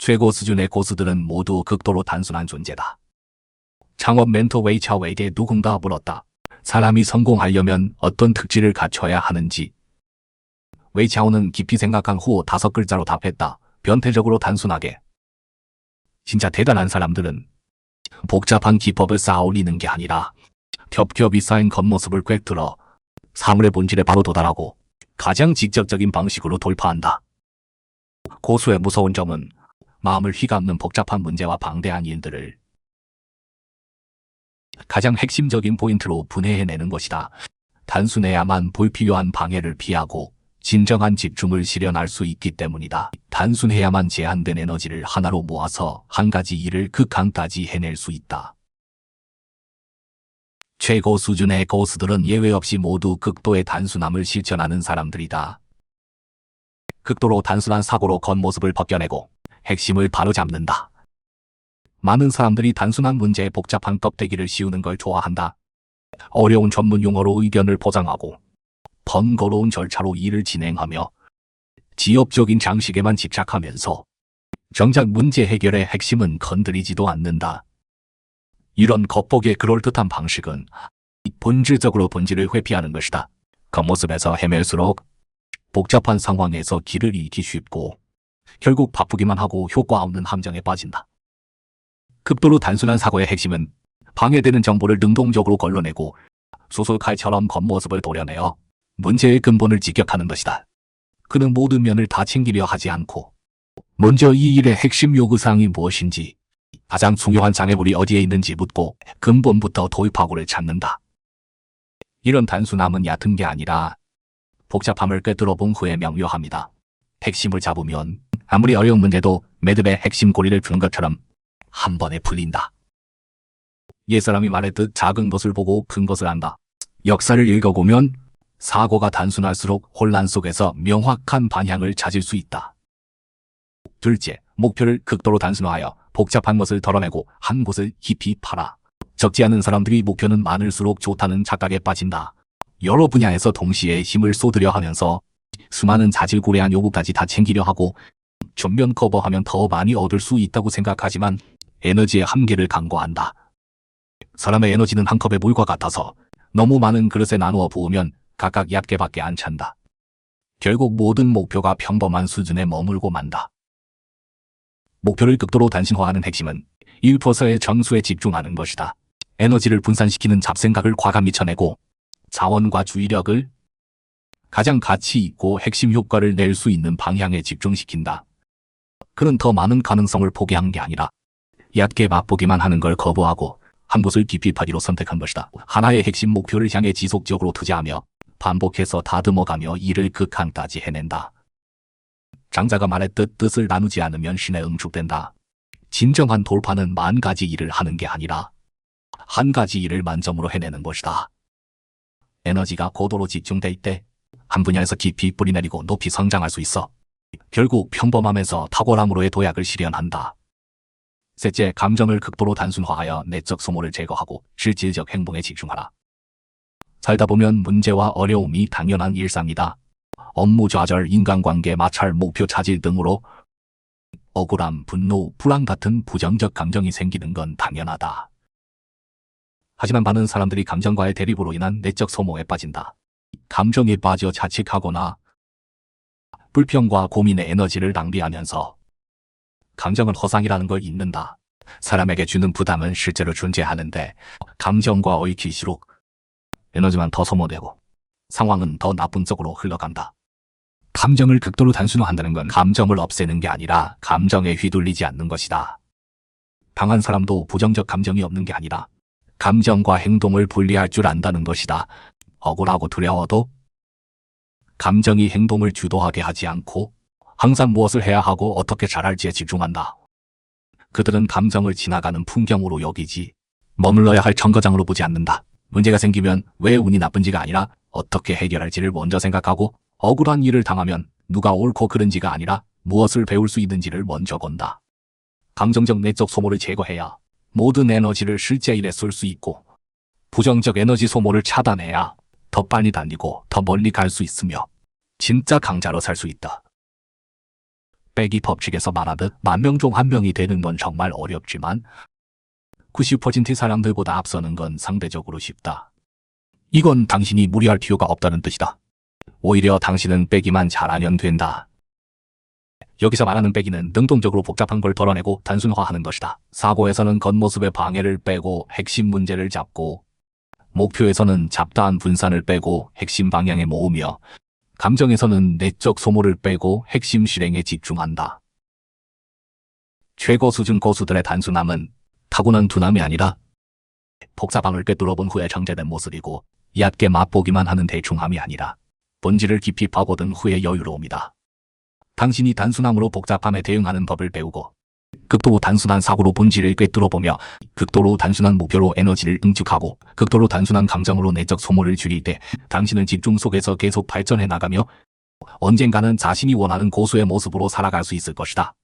최고 수준의 고수들은 모두 극도로 단순한 존재다. 창업 멘토 웨이차 웨이에 누군가 물었다. 사람이 성공하려면 어떤 특질을 갖춰야 하는지. 웨이차오는 깊이 생각한 후 다섯 글자로 답했다. 변태적으로 단순하게. 진짜 대단한 사람들은 복잡한 기법을 쌓아 올리는 게 아니라 겹겹이 쌓인 겉모습을 꿰뚫어 사물의 본질에 바로 도달하고 가장 직접적인 방식으로 돌파한다. 고수의 무서운 점은 마음을 휘감는 복잡한 문제와 방대한 일들을 가장 핵심적인 포인트로 분해해내는 것이다. 단순해야만 불필요한 방해를 피하고 진정한 집중을 실현할 수 있기 때문이다. 단순해야만 제한된 에너지를 하나로 모아서 한 가지 일을 극한까지 해낼 수 있다. 최고 수준의 고수들은 예외 없이 모두 극도의 단순함을 실천하는 사람들이다. 극도로 단순한 사고로 겉모습을 벗겨내고 핵심을 바로잡는다. 많은 사람들이 단순한 문제에 복잡한 껍데기를 씌우는 걸 좋아한다. 어려운 전문 용어로 의견을 포장하고 번거로운 절차로 일을 진행하며 지엽적인 장식에만 집착하면서 정작 문제 해결의 핵심은 건드리지도 않는다. 이런 겉보기에 그럴듯한 방식은 본질적으로 본질을 회피하는 것이다. 겉모습에서 헤맬수록 복잡한 상황에서 길을 잃기 쉽고 결국 바쁘기만 하고 효과 없는 함정에 빠진다. 극도로 단순한 사고의 핵심은 방해되는 정보를 능동적으로 걸러내고 소설칼처럼 겉모습을 도려내어 문제의 근본을 직격하는 것이다. 그는 모든 면을 다 챙기려 하지 않고 먼저 이 일의 핵심 요구사항이 무엇인지 가장 중요한 장애물이 어디에 있는지 묻고 근본부터 도입하고를 찾는다. 이런 단순함은 얕은 게 아니라 복잡함을 꿰뚫어 본 후에 명료합니다. 핵심을 잡으면 아무리 어려운 문제도 매듭의 핵심 고리를 푸는 것처럼 한 번에 풀린다. 옛사람이 말했듯 작은 것을 보고 큰 것을 안다. 역사를 읽어보면 사고가 단순할수록 혼란 속에서 명확한 방향을 찾을 수 있다. 둘째, 목표를 극도로 단순화하여 복잡한 것을 덜어내고 한 곳을 깊이 팔아. 적지 않은 사람들이 목표는 많을수록 좋다는 착각에 빠진다. 여러 분야에서 동시에 힘을 쏟으려 하면서 수많은 자질구레한 요구까지 다 챙기려 하고 전면 커버하면 더 많이 얻을 수 있다고 생각하지만 에너지의 한계를 간과한다. 사람의 에너지는 한 컵의 물과 같아서 너무 많은 그릇에 나누어 부으면 각각 얕게밖에 안 찬다. 결국 모든 목표가 평범한 수준에 머물고 만다. 목표를 극도로 단순화하는 핵심은 1%의 정수에 집중하는 것이다. 에너지를 분산시키는 잡생각을 과감히 쳐내고 자원과 주의력을 가장 가치 있고 핵심 효과를 낼 수 있는 방향에 집중시킨다. 그는 더 많은 가능성을 포기한 게 아니라 얕게 맛보기만 하는 걸 거부하고 한 곳을 깊이 파기로 선택한 것이다. 하나의 핵심 목표를 향해 지속적으로 투자하며 반복해서 다듬어가며 일을 극한까지 해낸다. 장자가 말했듯 뜻을 나누지 않으면 신에 응축된다. 진정한 돌파는 만 가지 일을 하는 게 아니라 한 가지 일을 만점으로 해내는 것이다. 에너지가 고도로 집중될 때한 분야에서 깊이 뿌리내리고 높이 성장할 수 있어. 결국 평범함에서 탁월함으로의 도약을 실현한다. 셋째, 감정을 극도로 단순화하여 내적 소모를 제거하고 실질적 행동에 집중하라. 살다 보면 문제와 어려움이 당연한 일상이다. 업무 좌절, 인간관계, 마찰, 목표 차질 등으로 억울함, 분노, 불안 같은 부정적 감정이 생기는 건 당연하다. 하지만 많은 사람들이 감정과의 대립으로 인한 내적 소모에 빠진다. 감정에 빠져 자책하거나 불평과 고민의 에너지를 낭비하면서 감정은 허상이라는 걸 잊는다. 사람에게 주는 부담은 실제로 존재하는데 감정과 얽힐수록 에너지만 더 소모되고 상황은 더 나쁜 쪽으로 흘러간다. 감정을 극도로 단순화한다는 건 감정을 없애는 게 아니라 감정에 휘둘리지 않는 것이다. 강한 사람도 부정적 감정이 없는 게 아니라 감정과 행동을 분리할 줄 안다는 것이다. 억울하고 두려워도 감정이 행동을 주도하게 하지 않고 항상 무엇을 해야 하고 어떻게 잘할지에 집중한다. 그들은 감정을 지나가는 풍경으로 여기지 머물러야 할 정거장으로 보지 않는다. 문제가 생기면 왜 운이 나쁜지가 아니라 어떻게 해결할지를 먼저 생각하고 억울한 일을 당하면 누가 옳고 그른지가 아니라 무엇을 배울 수 있는지를 먼저 본다. 감정적 내적 소모를 제거해야 모든 에너지를 실제 일에 쓸수 있고 부정적 에너지 소모를 차단해야 더 빨리 달리고 더 멀리 갈 수 있으며 진짜 강자로 살 수 있다. 빼기 법칙에서 말하듯 만 명 중 한 명이 되는 건 정말 어렵지만 90% 사람들보다 앞서는 건 상대적으로 쉽다. 이건 당신이 무리할 필요가 없다는 뜻이다. 오히려 당신은 빼기만 잘하면 된다. 여기서 말하는 빼기는 능동적으로 복잡한 걸 덜어내고 단순화하는 것이다. 사고에서는 겉모습의 방해를 빼고 핵심 문제를 잡고 목표에서는 잡다한 분산을 빼고 핵심 방향에 모으며 감정에서는 내적 소모를 빼고 핵심 실행에 집중한다. 최고 수준 고수들의 단순함은 타고난 둔함이 아니라 복사방을 꿰뚫어 본 후에 정제된 모습이고 얕게 맛보기만 하는 대충함이 아니라 본질을 깊이 파고든 후의 여유로움이다. 당신이 단순함으로 복잡함에 대응하는 법을 배우고 극도로 단순한 사고로 본질을 꿰뚫어보며 극도로 단순한 목표로 에너지를 응축하고 극도로 단순한 감정으로 내적 소모를 줄일 때 당신은 집중 속에서 계속 발전해 나가며 언젠가는 자신이 원하는 고수의 모습으로 살아갈 수 있을 것이다.